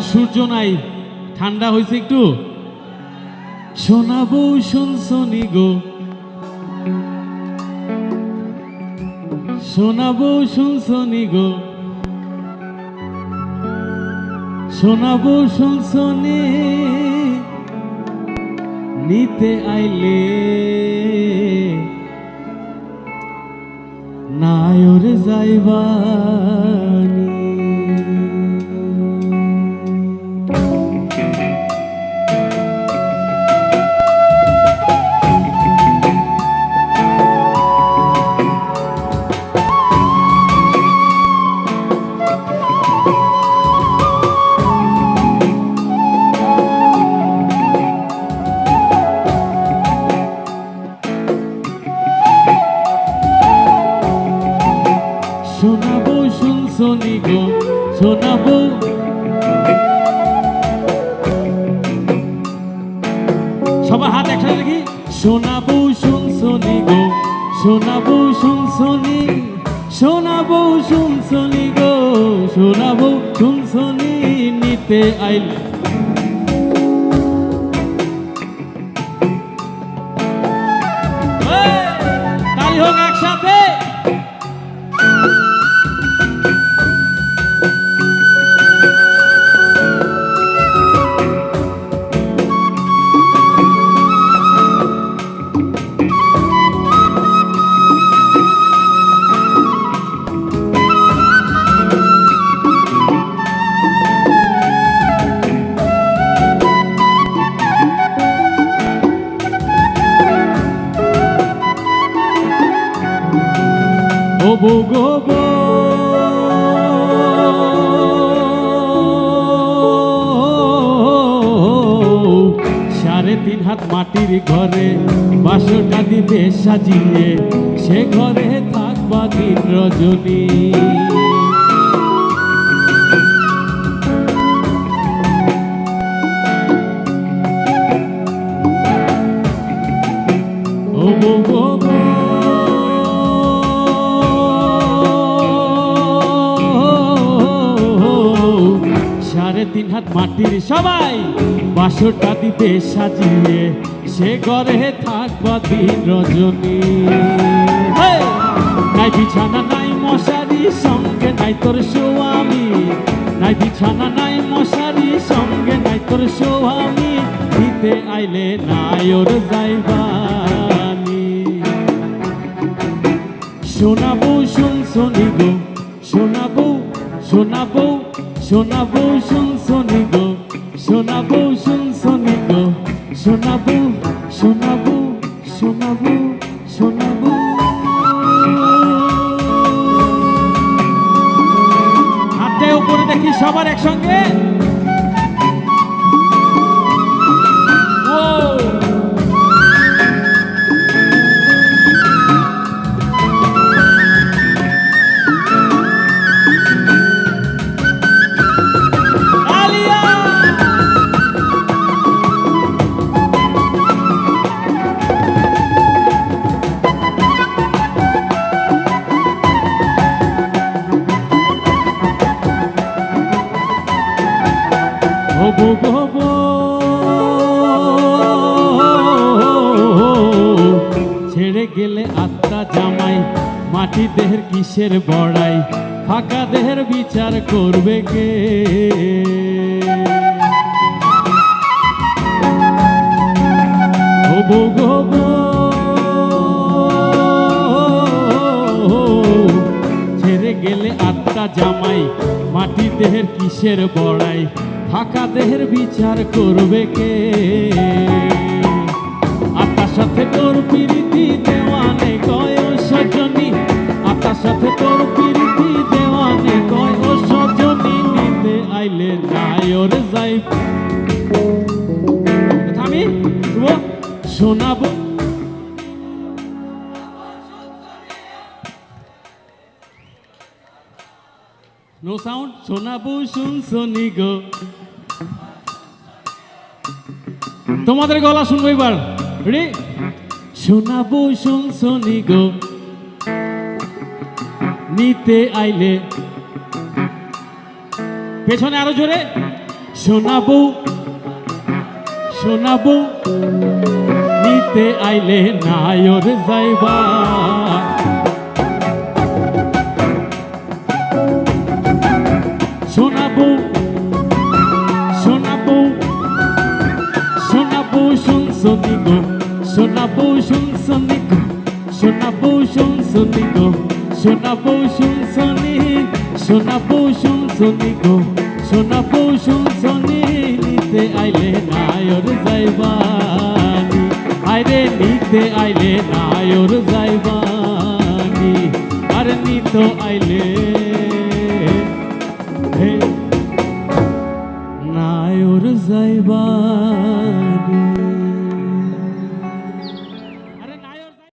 সূর্য নাই। ঠান্ডা হয়েছে একটু? শোনাবো শুনছনি গো? শোনাবো শুনছনি গো? শোনাবো শুনছনি নিতে আইলে নায়র যাইবানি শোনাবো শুনছনি গো, শোনাবো। সবার হাত একসাথে দেখি। শোনাবো শুনছনি গো, শোনাবো শুনছনি শোনাবো শুনছনি গো, শোনাবো শুনছনি নিতে আইলে। বউ গো সাড়ে তিন হাত মাটির ঘরে, বাসটা দিবে সাজিয়ে, সে ঘরে থাকবা দিন রজনী। ও বউ গো তিন হাত মাটির সবাই বাসরটা দিবে সাজিয়ে সে ঘরে থাকবা দিন রজনী। নাই বিছানা, নাই মশারি, সঙ্গে নাই তোর সোয়ামী। নাই বিছানা, নাই মশারি, সঙ্গে নাই তোর সোয়ামী। দিতে আইলে নাই ওর যাইবানি। শোনাবো শুনছনি গো শোনাবো শোনাবো শোনাবো শুনছনি গো, শোনাবো শুনছনি গো, শোনাবো শোনাবো শোনাবো শোনাবো। হাতে, উপরে দেখি সবার একসঙ্গে। ছেড়ে গেলে আত্মা জামাই, মাটি দেহের কিসের বড়াই, ফাঁকা দেহের বিচার করবে কে? ছেড়ে গেলে আত্মা জামাই, মাটি দেহের কিসের বড়াই ফাঁকা দেহের বিচার করবে কে? আত্মার সাথে তোর পিরিতি দেওয়ানে কয় সজনী আত্মার সাথে তোর পিরিতি দেওয়ানে কয় সজনী নিতে আইলে নাই ওর যাই। শোনাবো। নো সাউন্ড শোনাবো শুন শনি গো তোমাদের গলা শুনব এবার। রেডি শোনাবো শুন শনি গো নিতে আইলে। পেছনে আরও জোরে। শোনাবো শোনাবো নিতে আইলে নায়র যাইবা। শোনাবো শোনাবো শোনাবো শুনছনি গো শোনাবো শুনছনি গো শোনাবো শুনছনি গো শোনাবো শুনছনি শোনাবো শুনছনি গো শোনাবো শুনছনি নিতে আইলে নায়র যাইবানি, আইরে নিতে আইলে নায়র যাইবানি, আর নিত আইলে